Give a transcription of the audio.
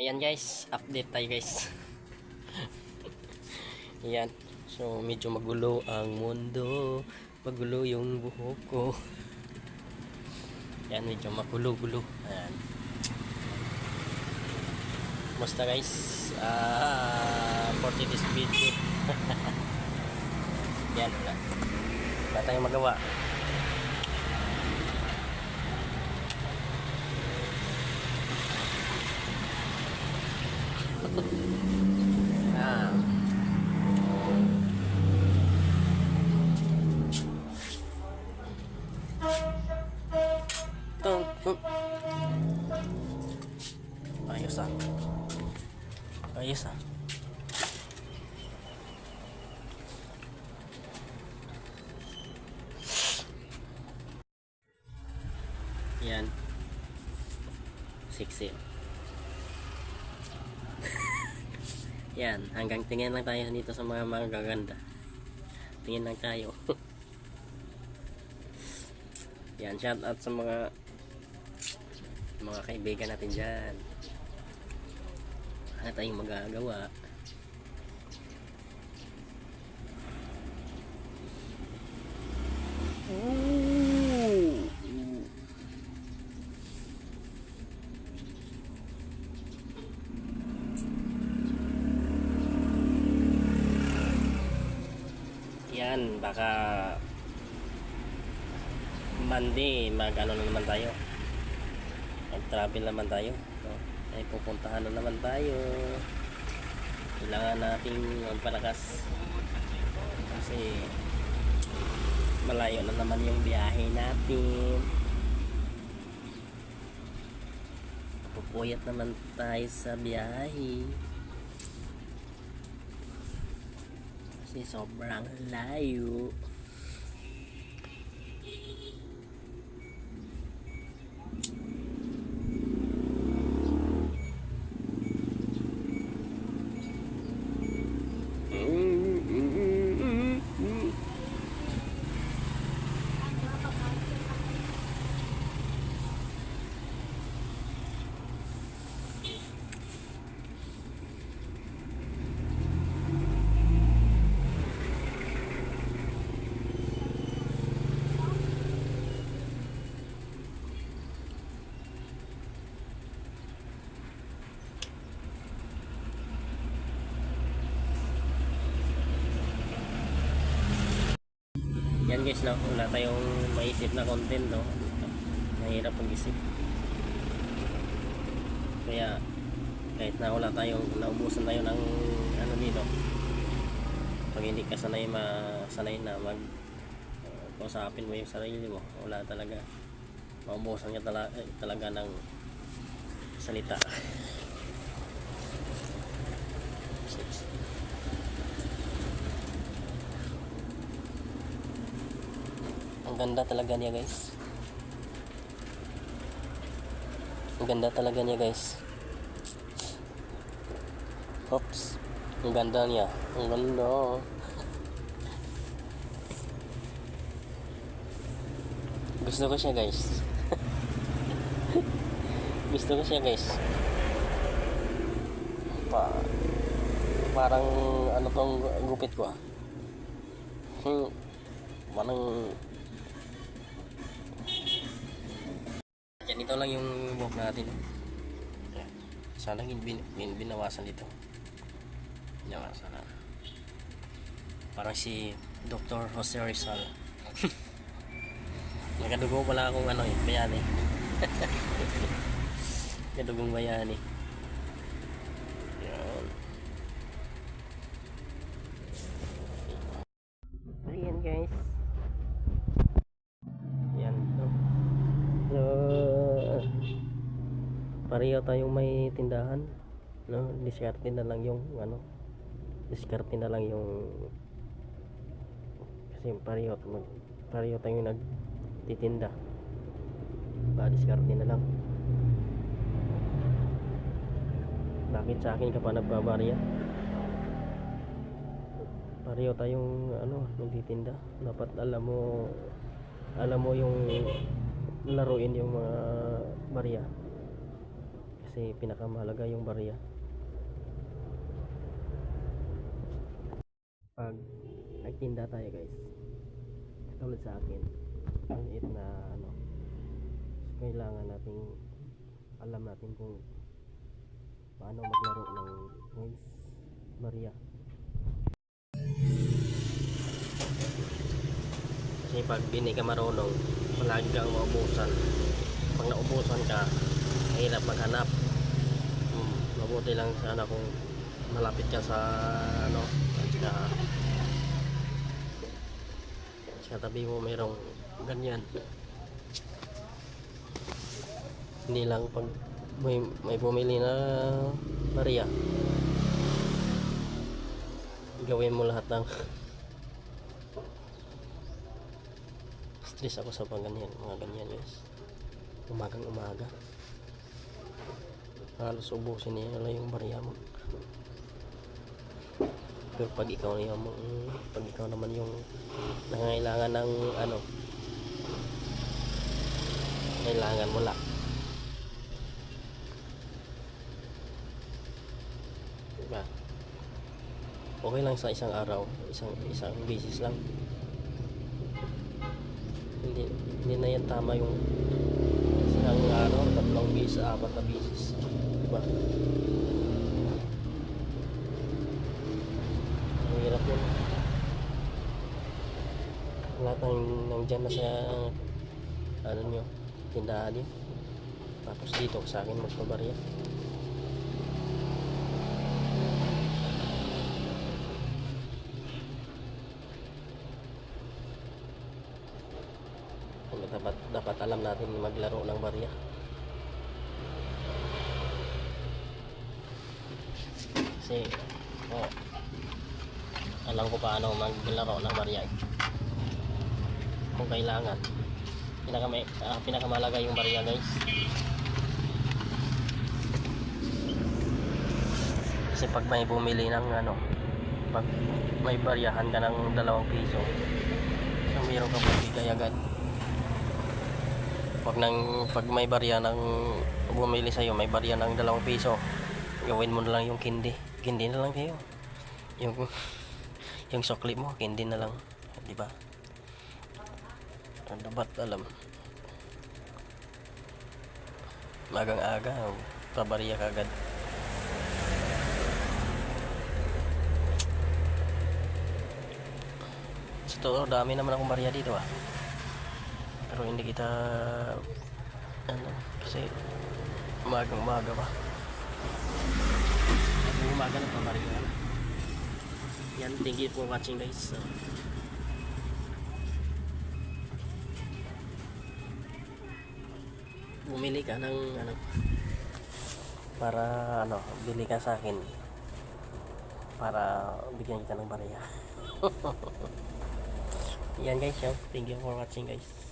Ayan guys, update tayo guys. Ayan. So medyo magulo ang mundo. Magulo yung buhok ko. Ayan, medyo magulo-gulo. Ayan. Musta guys? Ah, for this video. Ayan, wala. Wala tayong magawa. Tung, tung. Ayos ah. Ayos ah. Yan. Sexy. Yan, hanggang tingin lang tayo dito sa mga mga gaganda. Tingin lang tayo. Yan, shout out sa mga mga kaibigan natin dyan. Ano tayong magagawa? Yan, baka Monday, mag ano na naman tayo. Mag-travel naman tayo. Ay pupuntahan na naman tayo. Kailangan nating magpalakas. Kasi malayo na naman yung biyahe natin. Pupuyat naman tayo sa biyahe. Kasi sobrang layo. Yan guys, no? wala tayong maisip na content, no? Mahirap mag-isip. Kaya, kahit na wala tayong, naubusan tayo ng ano dito, pag hindi ka sanay, masanay na mag uh, kausapin mo yung sarili mo, wala talaga. Maubusan ka tala, eh, talaga ng salita. Ang ganda talaga niya guys. Ang ganda talaga niya guys. Oops. Ang ganda niya. Ang ganda. Gusto ko siya guys. Gusto ko siya guys. Pa parang ano tong gupit ko ah. Hmm, parang Ganito lang yung buhok natin. Sana bin, bin, binawasan dito. Binawasan na. Parang si Dr. Jose Rizal. Nakadugo pala akong ano eh, bayani. Nakadugong bayani. Pareho tayong may tindahan. No, diskarte na lang yung ano. Diskarte na lang yung kasi pareho mag pareho tayong nagtitinda. Ba diskarte na lang. Bakit sa akin ka pa nagbabarya? Pareho tayong ano, nagtitinda. Dapat alam mo alam mo yung laruin yung mga barya kasi pinakamahalaga yung barya pag nagtinda tayo guys tulad sa akin maliit na ano kailangan nating alam natin kung paano maglaro ng guys barya kasi pag di ka marunong palagi kang maubusan. Pag naubusan ka mahirap maghanap. Hmm, mabuti lang sana kung malapit ka sa ano sa sa tabi mo mayroong ganyan. Hindi lang pag may, may bumili na Maria. Gawin mo lahat ng stress ako sa pag ganyan mga ganyan guys umagang umaga halos ubusin niya lang yung barya mo. Pero pag ikaw naman pag ikaw naman yung nangangailangan ng ano kailangan wala diba? Okay lang sa isang araw isang isang beses lang. Hindi hindi na yan tama yung isang araw tatlong beses apat na beses diba ang hirap yun. Lahat ng nandyan na sa ano nyo tindahan nyo tapos dito sa akin magpabarya. Dapat, dapat alam natin maglaro ng barya kasi oh, alam ko paano maglaro ng barya eh. kung kailangan. Pinakama, ah, pinakamalaga yung barya guys. Kasi pag may bumili ng ano pag may baryahan ka ng dalawang piso so mayroon ka pagbigay agad. Pag, nang, pag may barya ng bumili sa'yo may barya ng dalawang piso gawin mo na lang yung kindi kindi na lang kayo. Yung yung sukli mo kindi na lang di ba? Dapat alam? Magang aga pabarya ka agad. Sa totoo dami naman akong barya dito ah. Pero hindi kita ano kasi umagang umaga pa Umagang umaga na pabarya yan thank you for watching guys. So, bumili ka ng ano para ano bili ka sa akin. Para bigyan kita ng barya. Yan guys yo. thank you for watching guys